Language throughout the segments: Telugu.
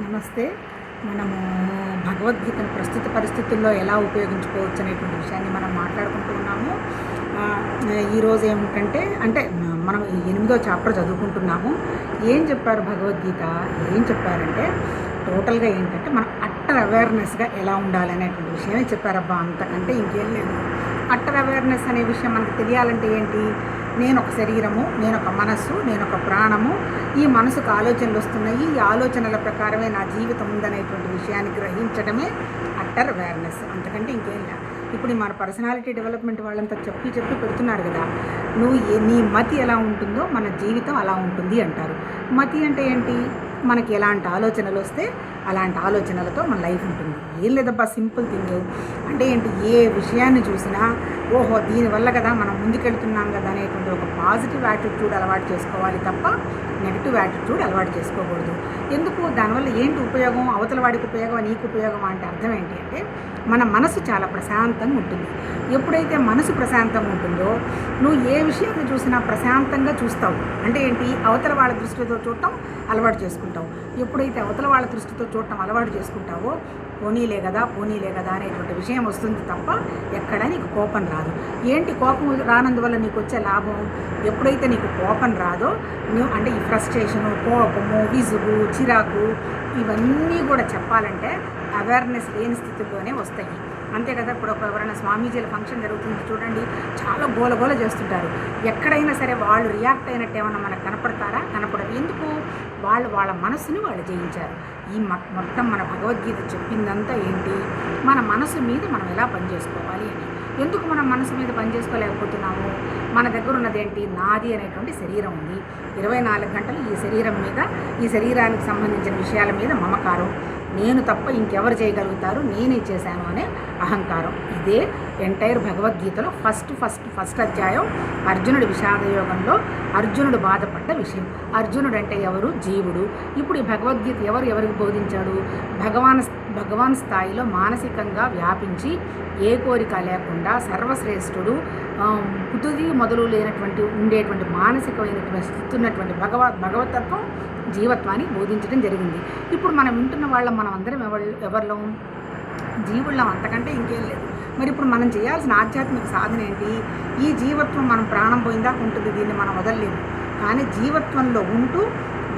నమస్తే. మనము భగవద్గీతను ప్రస్తుత పరిస్థితుల్లో ఎలా ఉపయోగించుకోవచ్చు అనేటువంటి విషయాన్ని మనం మాట్లాడుకుంటూ ఉన్నాము. ఈరోజు ఏమిటంటే అంటే మనం ఎనిమిదో చాప్టర్ చదువుకుంటున్నాము. ఏం చెప్పారు భగవద్గీత? ఏం చెప్పారంటే టోటల్గా ఏంటంటే మనం అట్టర్ అవేర్నెస్గా ఎలా ఉండాలి అనేటువంటి విషయమే చెప్పారబ్బా అంతకంటే ఇంకేం లేదు. అట్టర్ అవేర్నెస్ అనే విషయం మనకు తెలియాలంటే ఏంటి? నేను ఒక శరీరము నేను ఒక మనస్సు నేను ఒక ప్రాణము. ఈ మనసుకు ఆలోచనలు వస్తున్నాయి. ఈ ఆలోచనల ప్రకారమే నా జీవితం ఉందనేటువంటి విషయాన్ని గ్రహించడమే అట్టర్ అవేర్నెస్. అంతకంటే ఇంకేం లే. ఇప్పుడు మన పర్సనాలిటీ డెవలప్మెంట్ వాళ్ళంతా చెప్పి చెప్పి పెడుతున్నారు కదా నువ్వు నీ మతి ఎలా ఉంటుందో మన జీవితం అలా ఉంటుంది అంటారు. మతి అంటే ఏంటి? మనకి ఎలాంటి ఆలోచనలు వస్తే అలాంటి ఆలోచనలతో మన లైఫ్ ఉంటుంది. ఏం లేదబ్బా సింపుల్ థింగ్. అంటే ఏంటి ఏ విషయాన్ని చూసినా ఓహో దీనివల్ల కదా మనం ముందుకెళ్తున్నాం కదా అనేటువంటి ఒక పాజిటివ్ యాటిట్యూడ్ అలవాటు చేసుకోవాలి తప్ప నెగిటివ్ యాటిట్యూడ్ అలవాటు చేసుకోకూడదు. ఎందుకు? దానివల్ల ఏంటి ఉపయోగం? అవతల వాడికి ఉపయోగం నీకు ఉపయోగం అంటే అర్థం ఏంటి అంటే మన మనసు చాలా ప్రశాంతంగా ఉంటుంది. ఎప్పుడైతే మనసు ప్రశాంతంగా ఉంటుందో నువ్వు ఏ విషయాన్ని చూసినా ప్రశాంతంగా చూస్తావు. అంటే ఏంటి? అవతల వాళ్ళ దృష్టితో చూడటం అలవాటు చేసుకుంటావు. ఎప్పుడైతే అవతల వాళ్ళ దృష్టితో చూడటం అలవాటు చేసుకుంటావో పోనీలే కదా పోనీలే కదా అనేటువంటి విషయం వస్తుంది తప్ప ఎక్కడ నీకు కోపం రాదు. ఏంటి కోపం రానందువల్ల నీకు వచ్చే లాభం? ఎప్పుడైతే నీకు కోపం రాదో నువ్వు అంటే ఈ ఫ్రస్ట్రేషను కోపము విసుగు చిరాకు ఇవన్నీ కూడా చెప్పాలంటే అవేర్నెస్ లేని స్థితిలోనే వస్తాయి. అంతే కదా ఇప్పుడు ఒక ఎవరైనా స్వామీజీల ఫంక్షన్ జరుగుతుంది చూడండి చాలా గోలగోల చేస్తుంటారు. ఎక్కడైనా సరే వాళ్ళు రియాక్ట్ అయినట్టు ఏమన్నా మనకు కనపడతారా? కనపడదు. ఎందుకు? వాళ్ళు వాళ్ళ మనసుని వాళ్ళు జయించారు. ఈ మొత్తం మన భగవద్గీత చెప్పిందంతా ఏంటి? మన మనసు మీద మనం ఎలా పనిచేసుకోవాలి అని. ఎందుకు మనం మనసు మీద పనిచేసుకోలేకపోతున్నాము? మన దగ్గర ఉన్నదేంటి? నాది అనేటువంటి శరీరం ఉంది. ఇరవై నాలుగు గంటలు ఈ శరీరం మీద ఈ శరీరానికి సంబంధించిన విషయాల మీద మమకారం. నేను తప్ప ఇంకెవరు చేయగలుగుతారు? నేనే చేశాను అనే అహంకారం. ఇదే ఎంటైర్ భగవద్గీతలో ఫస్ట్ ఫస్ట్ ఫస్ట్ అధ్యాయం. అర్జునుడి విషాదయోగంలో అర్జునుడు బాధపడ్డ విషయం. అర్జునుడు అంటే ఎవరు? జీవుడు. ఇప్పుడు ఈ భగవద్గీత ఎవరు ఎవరికి బోధించాడు? భగవాన్ భగవాన్ స్థాయిలో మానసికంగా వ్యాపించి ఏ కోరిక లేకుండా సర్వశ్రేష్ఠుడు పుతుది మొదలు లేనటువంటి ఉండేటువంటి మానసికమైనటువంటి స్థితి ఉన్నటువంటి భగవ భగవతత్వం జీవత్వాన్ని బోధించడం జరిగింది. ఇప్పుడు మనం వింటున్న వాళ్ళం మనం అందరం ఎవరు ఎవరిలో జీవుళ్ళం అంతకంటే ఇంకేం లేదు. మరి ఇప్పుడు మనం చేయాల్సిన ఆధ్యాత్మిక సాధన ఏంటి? ఈ జీవత్వం మనం ప్రాణం పోయిందాక ఉంటుంది దీన్ని మనం వదలలేము. కానీ జీవత్వంలో ఉంటూ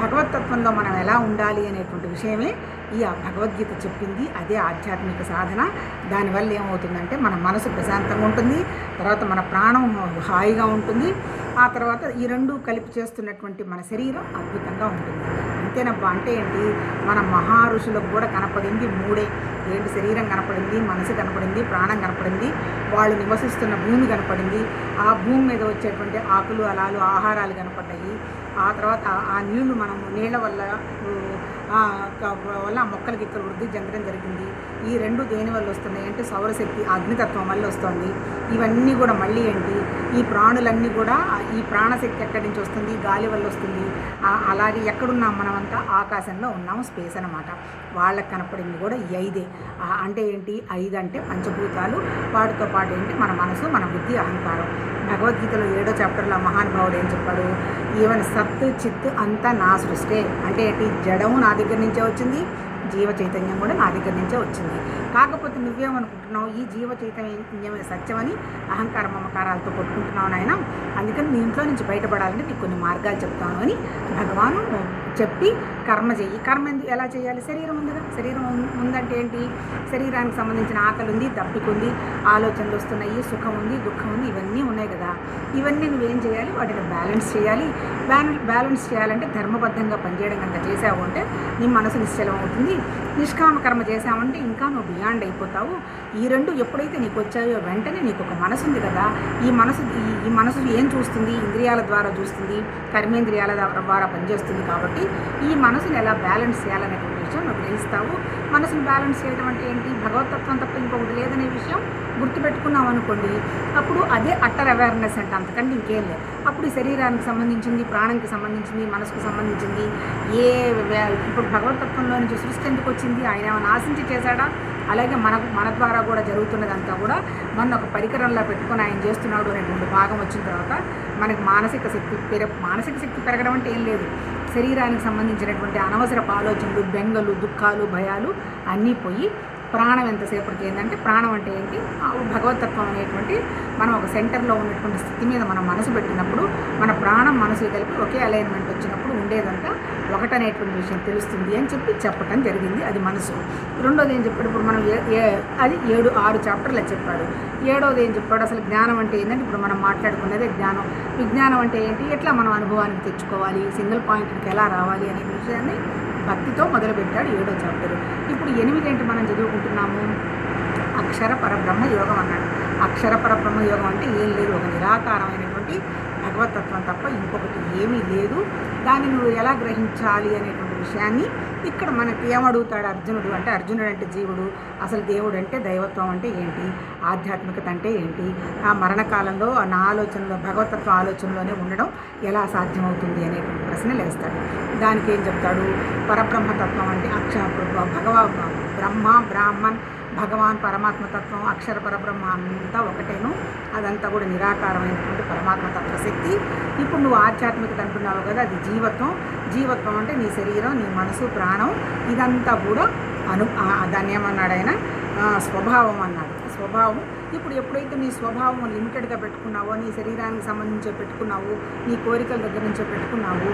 భగవతత్వంలో మనం ఎలా ఉండాలి అనేటువంటి విషయమే ఈ భగవద్గీత చెప్పింది అదే ఆధ్యాత్మిక సాధన. దానివల్ల ఏమవుతుందంటే మన మనసు ప్రశాంతంగా ఉంటుంది తర్వాత మన ప్రాణం హాయిగా ఉంటుంది ఆ తర్వాత ఈ రెండు కలిపి చేస్తున్నటువంటి మన శరీరం అద్భుతంగా ఉంటుంది. అంతేనబ్బా అంటే ఏంటి? మన మహా ఋషులకు కూడా కనపడింది మూడే. ఏంటి? శరీరం కనపడింది మనసు కనపడింది ప్రాణం కనపడింది వాళ్ళు నివసిస్తున్న భూమి కనపడింది. ఆ భూమి మీద వచ్చేటువంటి ఆకులు అలాలు ఆహారాలు కనపడ్డాయి. ఆ తర్వాత ఆ- నీళ్ళు మనం నీళ్ళ వల్ల వల్ల ఆ మొక్కలకి ఇక్కడ వృద్ధి చెందడం జరిగింది. ఈ రెండు దేని వల్ల వస్తున్నాయి అంటే సౌరశక్తి అగ్నితత్వం వల్ల వస్తుంది. ఇవన్నీ కూడా మళ్ళీ ఏంటి? ఈ ప్రాణులన్నీ కూడా ఈ ప్రాణశక్తి ఎక్కడి నుంచి వస్తుంది? గాలి వల్ల వస్తుంది. అలాగే ఎక్కడున్నాం మనమంతా? ఆకాశంలో ఉన్నాము స్పేస్ అనమాట వాళ్ళకి కనపడింది కూడా ఈ ఐదే. అంటే ఏంటి? ఐదు అంటే పంచభూతాలు. వాటితో పాటు ఏంటి? మన మనసు మన బుద్ధి అహంకారం. భగవద్గీతలో ఏడో చాప్టర్లో మహానుభావుడు ఏం చెప్పాడు? ఈవెన్ సత్ చిత్ అంతా నా సృష్టే. అంటే ఏంటి? జడము నా దగ్గర నుంచే వచ్చింది జీవ చైతన్యం కూడా నా దగ్గర నుంచే వచ్చింది. కాకపోతే నువ్వేమనుకుంటున్నావు? ఈ జీవ చైతన్యమే సత్యమని అహంకార మమకారాలతో కొట్టుకుంటున్నావు నాయన. అందుకని నీ ఇంట్లో నుంచి బయటపడాలంటే నీకు కొన్ని మార్గాలు చెప్తాను అని భగవాను చెప్పి కర్మ చెయ్యి. కర్మ ఎందుకు ఎలా చేయాలి? శరీరం ఉందిగా? శరీరం ఉందంటే ఏంటి? శరీరానికి సంబంధించిన ఆకలి ఉంది దప్పిక ఉంది ఆలోచనలు వస్తున్నాయి సుఖం ఉంది దుఃఖం ఉంది ఇవన్నీ ఉన్నాయి కదా. ఇవన్నీ నువ్వేం చేయాలి? వాటిని బ్యాలెన్స్ చేయాలి. బ్యాలెన్స్ బ్యాలెన్స్ చేయాలంటే ధర్మబద్ధంగా పనిచేయడం కనుక చేసావు అంటే నీ మనసు నిశ్చలం అవుతుంది నిష్కామ కర్మ చేసావంటే ఇంకా నువ్వు బియాండ్ అయిపోతావు. ఈ రెండు ఎప్పుడైతే నీకు వచ్చాయో వెంటనే నీకు ఒక మనసు ఉంది కదా. ఈ మనసు ఈ- ఈ మనసు ఏం చూస్తుంది? ఇంద్రియాల ద్వారా చూస్తుంది. కర్మేంద్రియాల ద్వారా పనిచేస్తుంది కాబట్టి ఈ మనసుని ఎలా బ్యాలెన్స్ చేయాలనేటువంటి విషయం నువ్వు గ్రహిస్తావు మనసుని బ్యాలెన్స్ చేయడం అంటే ఏంటి? భగవతత్వం తప్ప ఇంకొకటి లేదనే విషయం గుర్తుపెట్టుకున్నాం అనుకోండి. అప్పుడు అదే అట్టర్ అవేర్నెస్ అంటే అంతకంటే ఇంకేం లేదు. అప్పుడు ఈ శరీరానికి సంబంధించింది ప్రాణంకి సంబంధించింది మనసుకు సంబంధించింది ఏ ఇప్పుడు భగవతత్వంలో నుంచి సృష్టి ఎందుకు వచ్చింది? ఆయన ఏమైనా ఆశించి చేశాడా? అలాగే మన మన ద్వారా కూడా జరుగుతున్నదంతా కూడా మన ఒక పరికరంలో పెట్టుకొని ఆయన చేస్తున్నాడు అనేటువంటి భాగం వచ్చిన తర్వాత మనకు మానసిక శక్తి పెర మానసిక శక్తి పెరగడం అంటే ఏం లేదు. శరీరానికి సంబంధించినటువంటి అనవసరపు ఆలోచనలు బెంగలు దుఃఖాలు భయాలు అన్నీ పోయి ప్రాణం ఎంతసేపటికి ఏంటంటే ప్రాణం అంటే ఏంటి? భగవతత్వం అనేటువంటి మనం ఒక సెంటర్లో ఉన్నటువంటి స్థితి మీద మనం మనసు పెట్టినప్పుడు మన ప్రాణం మనసు కలిపి ఒకే అలైన్మెంట్ వచ్చినప్పుడు ఉండేదంతా ఒకటనేటువంటి విషయం తెలుస్తుంది అని చెప్పి చెప్పటం జరిగింది. అది మనసు. రెండోది ఏం చెప్పాడు? ఇప్పుడు మనం ఏ ఏ- అది ఏడు ఆరు చాప్టర్లు చెప్పాడు. ఏడోది ఏం చెప్పాడు? అసలు జ్ఞానం అంటే ఏంటంటే ఇప్పుడు మనం మాట్లాడుకున్నదే జ్ఞానం. విజ్ఞానం అంటే ఏంటి? ఎట్లా మనం అనుభవానికి తెచ్చుకోవాలి? సింగిల్ పాయింట్కి ఎలా రావాలి? అనే విషయాన్ని భక్తితో మొదలుపెట్టాడు ఏడో చాప్టర్. ఇప్పుడు ఎనిమిది ఏంటి మనం చదువుకుంటున్నాము? అక్షర పరబ్రహ్మ యోగం అన్నాడు. అక్షర పరబ్రహ్మ యోగం అంటే ఏం లేదు ఒక నిరాకారమైనటువంటి భగవతత్వం తప్ప ఇంకొకటి ఏమీ లేదు. దాన్ని నువ్వు ఎలా గ్రహించాలి అనేటువంటి విషయాన్ని ఇక్కడ మనకి ఏమడుగుతాడు అర్జునుడు అంటే అర్జునుడు అంటే జీవుడు అసలు దేవుడు అంటే దైవత్వం అంటే ఏంటి ఆధ్యాత్మికత అంటే ఏంటి ఆ మరణకాలంలో నా ఆలోచనలో భగవతత్వ ఆలోచనలోనే ఉండడం ఎలా సాధ్యమవుతుంది అనేటువంటి ప్రశ్నలు వేస్తాడు దానికి ఏం చెప్తాడు? పరబ్రహ్మతత్వం అంటే అక్ష భగవ బ్రహ్మ బ్రాహ్మణ్ భగవాన్ పరమాత్మతత్వం అక్షర పరబ్రహ్మ అంతా ఒకటేను. అదంతా కూడా నిరాకారమైనటువంటి పరమాత్మ తత్వ శక్తి. ఇప్పుడు నువ్వు ఆధ్యాత్మికత అంటున్నావు కదా అది జీవత్వం. జీవత్వం అంటే నీ శరీరం నీ మనసు ప్రాణం ఇదంతా కూడా అను దాన్ని ఏమన్నాడు ఆయన? స్వభావం అన్నాడు. స్వభావం. ఇప్పుడు ఎప్పుడైతే నీ స్వభావం లిమిటెడ్గా పెట్టుకున్నావో నీ శరీరానికి సంబంధించి పెట్టుకున్నావు నీ కోరికల దగ్గర నుంచో పెట్టుకున్నావు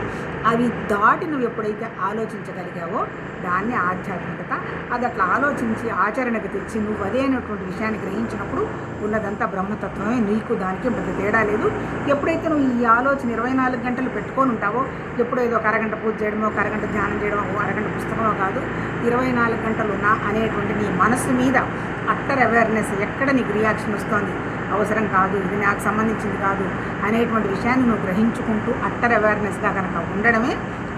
అవి దాటి నువ్వు ఎప్పుడైతే ఆలోచించగలిగావో దాన్ని ఆధ్యాత్మికత అది అట్లా ఆలోచించి ఆచరణకు తెచ్చి నువ్వు అదే అనేటువంటి విషయాన్ని గ్రహించినప్పుడు ఉన్నదంతా బ్రహ్మతత్వమే. నీకు దానికి పెద్ద తేడా లేదు. ఎప్పుడైతే నువ్వు ఈ ఆలోచన ఇరవై నాలుగు గంటలు పెట్టుకొని ఉంటావో ఎప్పుడో ఏదో ఒక అరగంట పూజ చేయడమో ఒక అరగంట ధ్యానం చేయడమో ఒక అరగంట పుస్తకమో కాదు ఇరవై నాలుగు గంటలు నా అనేటువంటి నీ మనసు మీద అట్టర్ అవేర్నెస్ ఎక్కడ నీకు రియాక్షన్ వస్తుంది? అవసరం కాదు. ఇది నాకు సంబంధించింది కాదు అనేటువంటి విషయాన్ని నువ్వు గ్రహించుకుంటూ అట్టర్ అవేర్నెస్గా కనుక ఉండడమే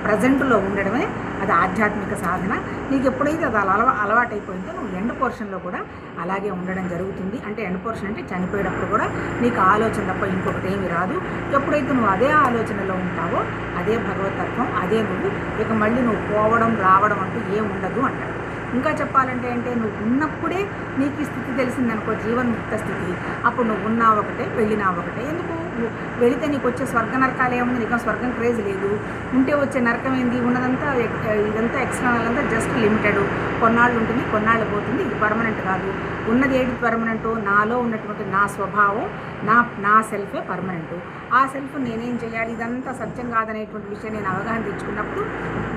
ప్రజెంట్లో ఉండడమే అది ఆధ్యాత్మిక సాధన. నీకు ఎప్పుడైతే అది అలవ అలవాటైపోయిందో నువ్వు ఎండ్ పోర్షన్లో కూడా అలాగే ఉండడం జరుగుతుంది. అంటే ఎండ్ పోర్షన్ అంటే చనిపోయేటప్పుడు కూడా నీకు ఆలోచన తప్ప ఇంకొకటి ఏమి రాదు. ఎప్పుడైతే నువ్వు అదే ఆలోచనలో ఉంటావో అదే భగవతత్వం అదే నువ్వు ఇక మళ్ళీ నువ్వు పోవడం రావడం అంటూ ఏం ఉండదు అంటాడు. ఇంకా చెప్పాలంటే అంటే నువ్వు ఉన్నప్పుడే నీకు ఈ స్థితి తెలిసిందనుకో జీవన్ముక్త స్థితి. అప్పుడు నువ్వు ఉన్నా ఒకటే వెళ్ళినా ఒకటే ఎందుకు? వెళితే నీకు వచ్చే స్వర్గ నరకాలు ఏముంది నీకు స్వర్గం క్రేజ్ లేదు. ఉంటే వచ్చే నరకం ఏంది? ఉన్నదంతా ఇదంతా ఎక్స్టర్నల్ అంతా జస్ట్ లిమిటెడ్ కొన్నాళ్ళు ఉంటుంది కొన్నాళ్ళు పోతుంది ఇది పర్మనెంట్ కాదు. ఉన్నది ఏది పర్మనెంట్ నాలో ఉన్నటువంటి నా స్వభావం నా నా సెల్ఫే పర్మనెంట్ ఆ సెల్ఫ్ నేనేం చేయాలి? ఇదంతా సత్యం కాదనేటువంటి విషయం నేను అవగాహన తెచ్చుకున్నప్పుడు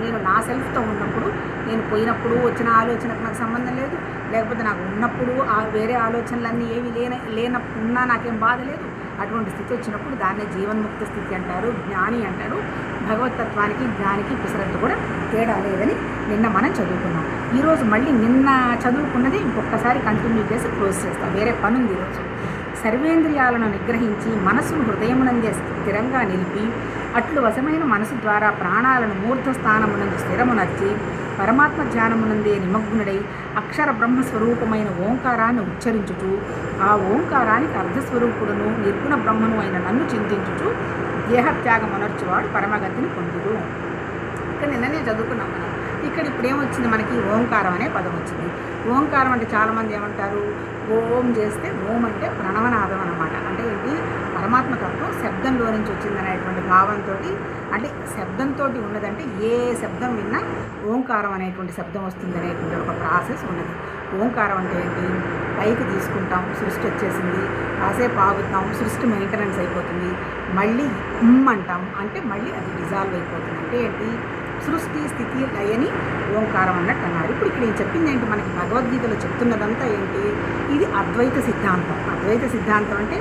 నేను నా సెల్ఫ్తో ఉన్నప్పుడు నేను పోయినప్పుడు వచ్చిన ఆలోచనకు నాకు సంబంధం లేదు. లేకపోతే నాకు ఉన్నప్పుడు ఆ వేరే ఆలోచనలన్నీ ఏవి లేన లేన ఉన్నా నాకేం బాధ లేదు. అటువంటి స్థితి వచ్చినప్పుడు దాన్నే జీవన్ముక్త స్థితి అంటారు జ్ఞాని అంటారు. భగవతత్వానికి జ్ఞానికి పిసరత్తు కూడా తేడా లేదని నిన్న మనం చదువుకున్నాం. ఈరోజు మళ్ళీ నిన్న చదువుకున్నది ఇంకొకసారి కంటిన్యూ చేసి క్లోజ్ చేస్తాం. వేరే పని ఉంది ఈరోజు సర్వేంద్రియాలను నిగ్రహించి మనసును హృదయమునందే స్థిరంగా నిలిపి అట్లు వశమైన మనసు ద్వారా ప్రాణాలను మూర్ధ స్థానమునందు స్థిరమునర్చి పరమాత్మ ధ్యానమునందే నిమగ్నుడై అక్షర బ్రహ్మ స్వరూపమైన ఓంకారాన్ని ఉచ్చరించుచు ఆ ఓంకారానికి అర్ధస్వరూపుడును నిర్గుణ బ్రహ్మను అయిన నన్ను చింతించుచు దేహత్యాగమనర్చువాడు పరమగతిని పొందుడు ఇక్కడ నిన్ననే చదువుకున్నాం మనం. ఇక్కడ ఇప్పుడు ఏమొచ్చింది మనకి? ఓంకారం అనే పదం వచ్చింది. ఓంకారం అంటే చాలామంది ఏమంటారు? ఓం చేస్తే ఓం అంటే ప్రణవనాదం అనమాట అంటే ఏంటి? పరమాత్మ తత్వం శబ్దంలో నుంచి వచ్చిందనేటువంటి భావంతో అంటే శబ్దంతో ఉన్నదంటే ఏ శబ్దం విన్నా ఓంకారం అనేటువంటి శబ్దం వస్తుంది అనేటువంటి ఒక ప్రాసెస్ ఉన్నది. ఓంకారం అంటే ఏంటి? పైకి తీసుకుంటాం సృష్టి వచ్చేసింది. కాసేపు ఆగుతాం సృష్టి మెయింటెనెన్స్ అయిపోతుంది. మళ్ళీ ఉమ్ అంటాం అంటే మళ్ళీ అది డిజాల్వ్ అయిపోతుంది. అంటే ఏంటి? సృష్టి స్థితి లయని ఓంకారం అన్నట్టు అన్నారు ఇప్పుడు ఇక్కడ నేను చెప్పింది ఏంటి మనకి భగవద్గీతలో చెప్తున్నదంతా ఏంటి? ఇది అద్వైత సిద్ధాంతం. అద్వైత సిద్ధాంతం అంటే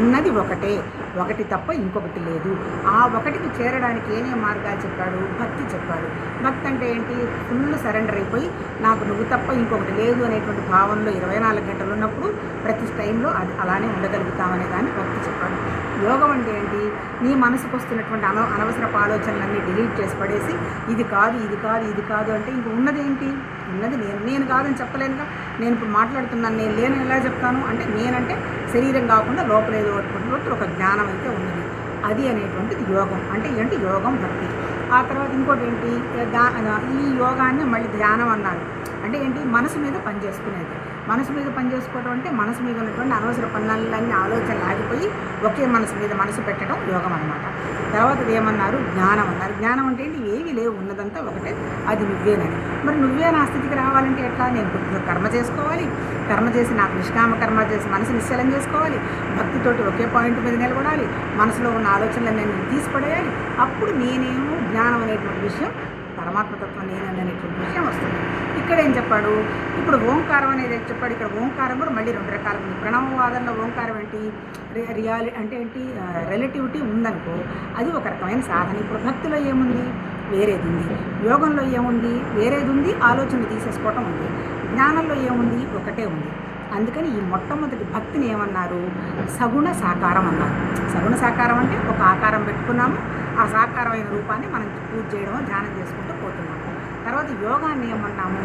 ఉన్నది ఒకటే. ఒకటి తప్ప ఇంకొకటి లేదు. ఆ ఒకటికి చేరడానికి ఏనే మార్గాలు చెప్పాడు? భక్తి చెప్పాడు. భక్తి అంటే ఏంటి? ఫుల్ సరెండర్ అయిపోయి నాకు నువ్వు తప్ప ఇంకొకటి లేదు అనేటువంటి భావనలో ఇరవై నాలుగు గంటలు ఉన్నప్పుడు ప్రతి టైంలో అది అలానే ఉండగలుగుతామనే దాన్ని భక్తి చెప్పాడు. యోగం అంటే ఏంటి? నీ మనసుకు వస్తున్నటువంటి అన అనవసరపు ఆలోచనలన్నీ డిలీట్ చేసి పడేసి ఇది కాదు ఇది కాదు ఇది కాదు అంటే ఇంక ఉన్నదేంటి ఉన్నది నేను. నేను కాదని చెప్పలేనుగా. నేను ఇప్పుడు మాట్లాడుతున్నాను నేను లేను ఎలా చెప్తాను? అంటే నేనంటే శరీరం కాకుండా లోపల ఏదో ఒకటి ఒక జ్ఞానం అయితే ఉన్నది. అది అనేటువంటిది యోగం. అంటే ఏంటి? యోగం భక్తి. ఆ తర్వాత ఇంకోటి ఏంటి? ఈ యోగాన్ని మళ్ళీ ధ్యానం అన్నారు. అంటే ఏంటి? మనసు మీద పని చేసుకునేది. మనసు మీద పనిచేసుకోవడం అంటే మనసు మీద ఉన్నటువంటి అనవసర పనులన్నీ ఆలోచనలు ఆగిపోయి ఒకే మనసు మీద మనసు పెట్టడం యోగం అనమాట తర్వాత ఏమన్నారు జ్ఞానం అన్నారు. జ్ఞానం అంటే ఏంటి? ఏవి లేవు. ఉన్నదంతా ఒకటే. అది నువ్వేనని. మరి నువ్వే నా స్థితికి రావాలంటే ఎట్లా? నేను కర్మ చేసుకోవాలి. కర్మ చేసి నాకు నిష్కామ కర్మ చేసి మనసు నిశ్చలం చేసుకోవాలి. భక్తితోటి ఒకే పాయింట్ మీద నిలబడాలి. మనసులో ఉన్న ఆలోచనలు నేను తీసిపడేయాలి. అప్పుడు నేనేమో జ్ఞానం అనేటువంటి విషయం పరమాత్మతత్వం నేనని అనేటువంటి విషయం వస్తుంది. ఇక్కడ ఏం చెప్పాడు? ఇప్పుడు ఓంకారం అనేది ఏం చెప్పాడు? ఇక్కడ ఓంకారం కూడా మళ్ళీ రెండు రకాలు ఉంది. ప్రణవవాదంలో ఓంకారం ఏంటి? రి- రియాలి అంటే ఏంటి? రిలేటివిటీ ఉందనుకో అది ఒక రకమైన సాధన. ఇప్పుడు భక్తిలో ఏముంది? వేరేది ఉంది. యోగంలో ఏముంది? వేరేది ఉంది. ఆలోచన తీసేసుకోవటం ఉంది. జ్ఞానంలో ఏముంది? ఒకటే ఉంది. అందుకని ఈ మొట్టమొదటి భక్తిని ఏమన్నారు? సగుణ సాకారం అన్నారు. సగుణ సాకారం అంటే ఒక ఆకారం పెట్టుకున్నాము. ఆ సాకారమైన రూపాన్ని మనం పూజ చేయడం ధ్యానం చేసుకుంటూ పోతున్నాము. తర్వాత యోగాన్ని ఏమన్నాము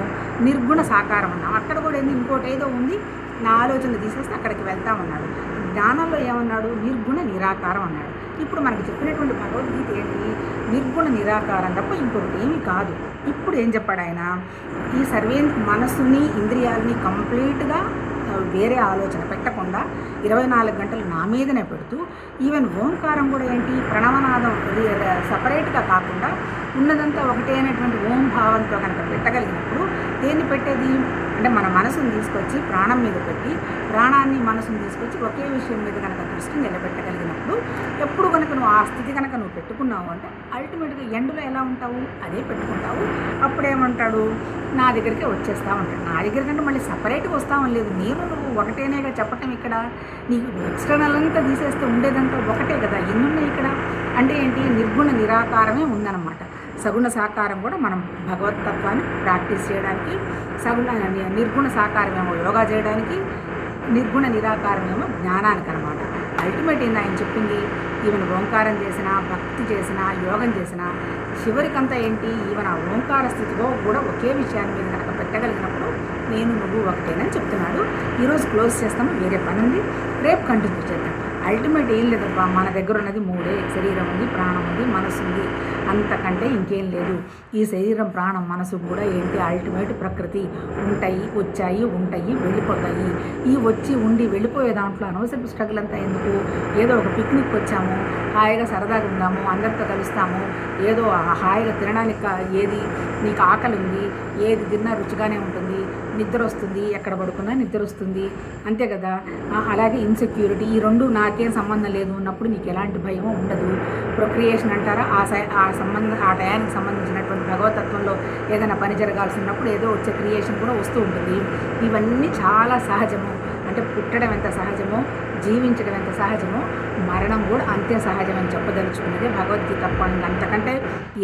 నిర్గుణ సాకారం అన్నాము. అక్కడ కూడా ఏంది ఇంకోటి ఏదో ఉంది నా ఆలోచనలు తీసేస్తే అక్కడికి వెళ్తామన్నాడు జ్ఞానంలో ఏమన్నాడు నిర్గుణ నిరాకారం అన్నాడు. ఇప్పుడు మనకి చెప్పినటువంటి భగవద్గీత ఏంటి నిర్గుణ నిరాకారం తప్ప ఇంకొకటి ఏమీ కాదు. ఇప్పుడు ఏం చెప్పాడు ఆయన ఈ సర్వే మనసుని ఇంద్రియాలని కంప్లీట్గా వేరే ఆలోచన పెట్టకుండా ఇరవై నాలుగు గంటలు నా మీదనే పెడుతూ ఈవెన్ ఓంకారం కూడా ఏంటి ప్రణవనాదం సపరేట్గా కాకుండా ఉన్నదంతా ఒకటే అనేటువంటి ఓం భావంతో కనుక పెట్టగలిగినప్పుడు దేన్ని పెట్టేది? అంటే మన మనసుని తీసుకొచ్చి ప్రాణం మీద పెట్టి ప్రాణాన్ని మనసుని తీసుకొచ్చి ఒకే విషయం మీద కనుక దృష్టి నిలబెట్టగలిగినప్పుడు ఎప్పుడు కనుక నువ్వు ఆ స్థితి కనుక నువ్వు పెట్టుకున్నావు అంటే అల్టిమేట్గా ఎండులో ఎలా ఉంటావు? అదే పెట్టుకుంటావు. అప్పుడేమంటాడు? నా దగ్గరికి వచ్చేస్తా ఉంటాడు నా దగ్గర కంటే మళ్ళీ సపరేట్గా వస్తామని లేదు. నేను నువ్వు ఒకటేనేగా చెప్పటం ఇక్కడ? నీకు ఎక్స్టర్నల్ అంతా తీసేస్తే ఉండేదంతా ఒకటే కదా. ఎన్నున్నాయి ఇక్కడ? అంటే ఏంటి? నిర్గుణ నిరాకారమే ఉందన్నమాట. సగుణ సాకారం కూడా మనం భగవతత్వాన్ని ప్రాక్టీస్ చేయడానికి సగుణ నిర్గుణ సాకారమేమో యోగా చేయడానికి నిర్గుణ నిరాకారమేమో జ్ఞానానికి అనమాట అల్టిమేట్ ఏంది ఆయన చెప్పింది? ఈవెన ఓంకారం చేసినా భక్తి చేసినా యోగం చేసినా చివరికంతా ఏంటి? ఈవెన ఆ ఓంకార స్థితిలో కూడా ఒకే విషయాన్ని మీరు కనుక పెట్టగలిగినప్పుడు నేను నువ్వు ఒకటేనని చెప్తున్నాడు. ఈరోజు క్లోజ్ చేస్తాము వేరే పని ఉంది రేపు కంటిన్యూ చేద్దాం. అల్టిమేట్ ఏం లేదబ్బా. మన దగ్గర ఉన్నది మూడే. శరీరం ఉంది ప్రాణం ఉంది మనసు ఉంది. అంతకంటే ఇంకేం లేదు. ఈ శరీరం ప్రాణం మనసు కూడా ఏంటి? అల్టిమేట్ ప్రకృతి. ఉంటాయి వచ్చాయి ఉంటాయి వెళ్ళిపోతాయి. ఈ వచ్చి ఉండి వెళ్ళిపోయే దాంట్లో అనవసరపు స్ట్రగుల్ అంతా ఎందుకు? ఏదో ఒక పిక్నిక్ వచ్చాము హాయిగా సరదాగా ఉందాము అందరితో కలుస్తాము. ఏదో హాయిగా తినడానికి ఏది? నీకు ఆకలి ఉంది ఏది తిన్నా రుచిగానే ఉంటుంది నిద్ర వస్తుంది ఎక్కడ పడుకున్నా నిద్ర వస్తుంది అంతే కదా? అలాగే ఇన్సెక్యూరిటీ ఈ రెండు నాకేం సంబంధం లేదు ఉన్నప్పుడు నీకు ఎలాంటి భయమో ఉండదు. ప్రొక్రియేషన్ అంటారా? ఆ సై ఆ సంబంధ ఆ టయానికి సంబంధించినటువంటి భగవతత్వంలో ఏదైనా పని జరగాల్సి ఉన్నప్పుడు ఏదో వచ్చే క్రియేషన్ కూడా వస్తూ ఉంటుంది. ఇవన్నీ చాలా సహజము. అంటే పుట్టడం ఎంత సహజమో జీవించడం ఎంత సహజమో మరణం కూడా అంతే సహజమని చెప్పదలుచుకున్నది భగవద్గీత పాయింట్ అంతకంటే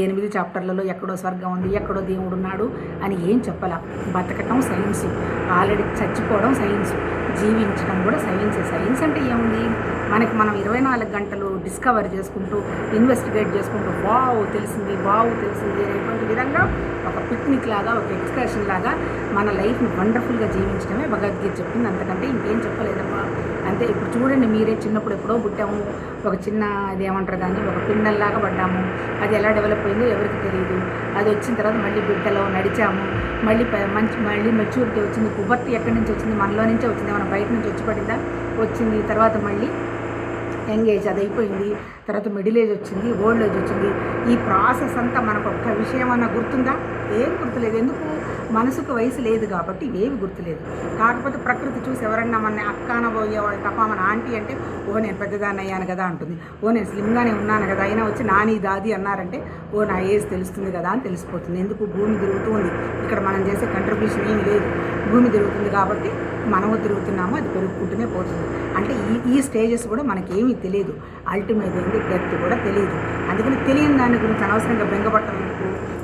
ఎనిమిది చాప్టర్లలో ఎక్కడో స్వర్గం ఉంది ఎక్కడో దేవుడు ఉన్నాడు అని ఏం చెప్పాల? బతకటం సైన్స్. ఆల్రెడీ చచ్చిపోవడం సైన్స్. జీవించడం కూడా సైన్స్ సైన్స్ అంటే ఏముంది? మనకి మనం ఇరవై నాలుగు గంటలు డిస్కవర్ చేసుకుంటూ ఇన్వెస్టిగేట్ చేసుకుంటూ వావ్ తెలిసింది వావ్ తెలిసింది అనేటువంటి విధంగా ఒక పిక్నిక్ లాగా ఒక ఎక్స్కర్షన్ లాగా మన లైఫ్ని వండర్ఫుల్గా జీవించడమే భగవద్గీత చెప్పింది. అంతకంటే ఇంకేం చెప్పలేదమ్మా అంతే ఇప్పుడు చూడండి మీరే చిన్నప్పుడు ఎప్పుడో పుట్టాము. ఒక చిన్న అది ఏమంటారు దాన్ని? ఒక పిండల్లాగా పడ్డాము. అది ఎలా డెవలప్ అయిందో ఎవరికి తెలియదు. అది వచ్చిన తర్వాత మళ్ళీ బిడ్డలో నడిచాము. మళ్ళీ మంచి మళ్ళీ మెచ్యూరిటీ వచ్చింది. కుబర్తి ఎక్కడి నుంచి వచ్చింది? మనలో నుంచే వచ్చింది. మన బయట నుంచి వచ్చి పడిందా? వచ్చింది. తర్వాత మళ్ళీ యంగ్ ఏజ్ అది అయిపోయింది. తర్వాత మిడిల్ ఏజ్ వచ్చింది. ఓల్డ్ ఏజ్ వచ్చింది. ఈ ప్రాసెస్ అంతా మనకు ఒక్క విషయం అన్న గుర్తుందా? ఏం గుర్తులేదు. ఎందుకు? మనసుకు వయసు లేదు కాబట్టి ఇవేవి గుర్తులేదు. కాకపోతే ప్రకృతి చూసి ఎవరన్నా మన అక్కాన పోయే వాళ్ళు తప్ప మన ఆంటీ అంటే ఓ నేను పెద్దదాన్ని అయ్యాను కదా అంటుంది. ఓ నేను స్లిమ్గానే ఉన్నాను కదా అయినా వచ్చి నాని దాది అన్నారంటే ఓ నా ఏజ్ తెలుస్తుంది కదా అని తెలిసిపోతుంది. ఎందుకు? భూమి తిరుగుతూ ఉంది ఇక్కడ మనం చేసే కంట్రిబ్యూషన్ ఏమి లేదు. భూమి తిరుగుతుంది కాబట్టి మనము తిరుగుతున్నాము అది పెరుగుకుంటూనే పోతుంది. అంటే ఈ ఈ స్టేజెస్ కూడా మనకేమీ తెలియదు అల్టిమేట్ ఏంటి డెత్ కూడా తెలియదు అందుకని తెలియని దాని గురించి అనవసరంగా బెంగపడటం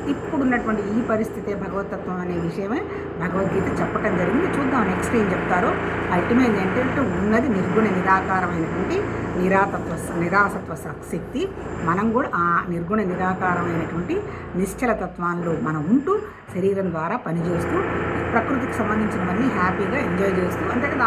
ఇప్పుడున్నటువంటి ఈ పరిస్థితే భగవతత్వం అనే విషయమే భగవద్గీత చెప్పటం జరిగింది. చూద్దాం నెక్స్ట్ ఏం చెప్తారో. అల్టిమేట్ ఏంటంటే ఉన్నది నిర్గుణ నిరాకారమైనటువంటి నిరాతత్వ నిరాసత్వ శక్తి. మనం కూడా ఆ నిర్గుణ నిరాకారమైనటువంటి నిశ్చల తత్వాల్లో మనం ఉంటూ శరీరం ద్వారా పనిచేస్తూ ప్రకృతికి సంబంధించినవన్నీ హ్యాపీగా ఎంజాయ్ చేస్తూ అంతే కదా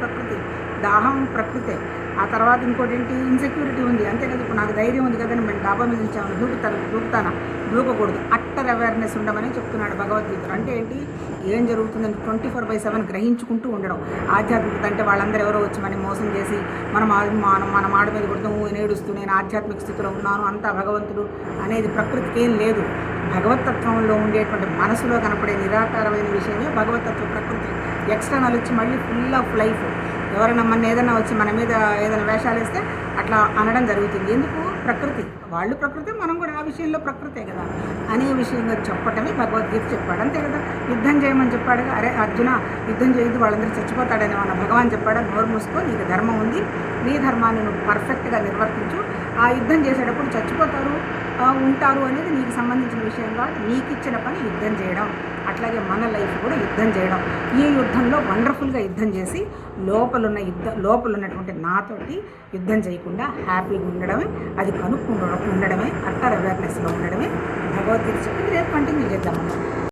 ప్రకృతి. దాహం ప్రకృతే. ఆ తర్వాత ఇంకోటి ఏంటి? ఇన్సెక్యూరిటీ ఉంది. అంతే కదా? ఇప్పుడు నాకు ధైర్యం ఉంది కదా? మేము డాబా మీద ఉంచాను దూకుతాను దూకుతానా? దూకకూడదు. అట్టర్ అవేర్నెస్ ఉండమని చెప్తున్నాడు భగవద్గీత అంటే ఏంటి? ఏం జరుగుతుందని ట్వంటీ ఫోర్ బై సెవెన్ గ్రహించుకుంటూ ఉండడం. ఆధ్యాత్మికత అంటే వాళ్ళందరూ ఎవరో వచ్చి మనం మోసం చేసి మనం మనం మన మాడ మీద కొడుతూ నేడుస్తూ నేను ఆధ్యాత్మిక స్థితిలో ఉన్నాను అంతా భగవంతుడు అనేది ప్రకృతికి ఏం లేదు. భగవతత్వంలో ఉండేటువంటి మనసులో కనపడే నిరాకారమైన విషయమే భగవతత్వ ప్రకృతి. ఎక్స్టర్నల్ వచ్చి మళ్ళీ ఫుల్ ఆఫ్ లైఫ్ ఎవరైనా మన ఏదైనా వచ్చి మన మీద ఏదైనా వేషాలు వేస్తే అట్లా అనడం జరుగుతుంది. ఎందుకు? ప్రకృతి. వాళ్ళు ప్రకృతి మనం కూడా ఆ విషయంలో ప్రకృతే కదా. అనే విషయంగా చెప్పటమే భగవద్గీత చెప్పాడు. అంతే కదా? యుద్ధం చేయమని చెప్పాడు అరే అర్జున యుద్ధం చేయదు వాళ్ళందరూ చచ్చిపోతాడని మన భగవాన్ చెప్పాడు? నోరు మూసుకో నీకు ధర్మం ఉంది. నీ ధర్మాన్ని నువ్వు పర్ఫెక్ట్గా నిర్వర్తించు. ఆ యుద్ధం చేసేటప్పుడు చచ్చిపోతారు. ఉంటారు అనేది నీకు సంబంధించిన విషయం కాదు. నీకు ఇచ్చిన పని యుద్ధం చేయడం. అట్లాగే మన లైఫ్ కూడా యుద్ధం చేయడం. ఈ యుద్ధంలో వండర్ఫుల్గా యుద్ధం చేసి లోపలున్న యుద్ధ లోపల ఉన్నటువంటి నాతోటి యుద్ధం చేయకుండా హ్యాపీగా ఉండడమే అది కనుక్కుండడం ఉండడమే అట్టర్ అవేర్నెస్లో ఉండడమే. భగవద్గీత చెప్పింది. రేపు కంటిన్యూ చేద్దామన్నా